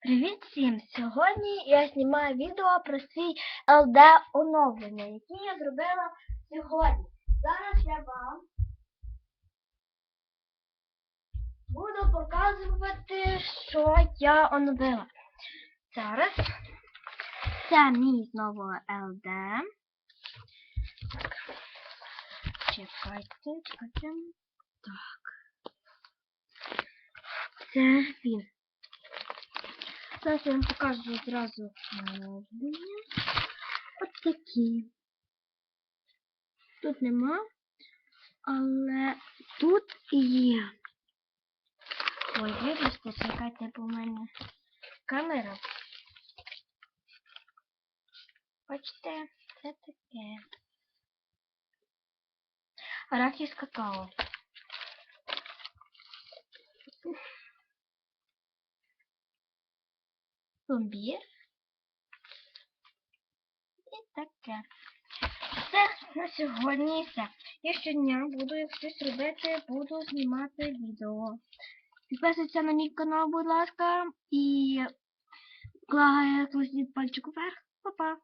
Привіт всім! Сьогодні я знімаю відео про свій ЛД оновлення, яке я зробила сьогодні. Зараз я вам буду показувати, що я оновила. Зараз це мій знову ЛД. Так. Чекайте, чекайте. Так. Це він. Зараз я вам покажу зразу оновлення. От такі. Тут нема, але тут є. Ой, вибачте, чекайте, бо в мене камера. Бачите, це таке. Арахіс какао. Пломбір. І таке. Все на сьогодні все. Я щодня буду, щось робити, буду знімати відео. Підписуйтесь на мій канал, будь ласка, і кладіть пальчик вверх. Па-па!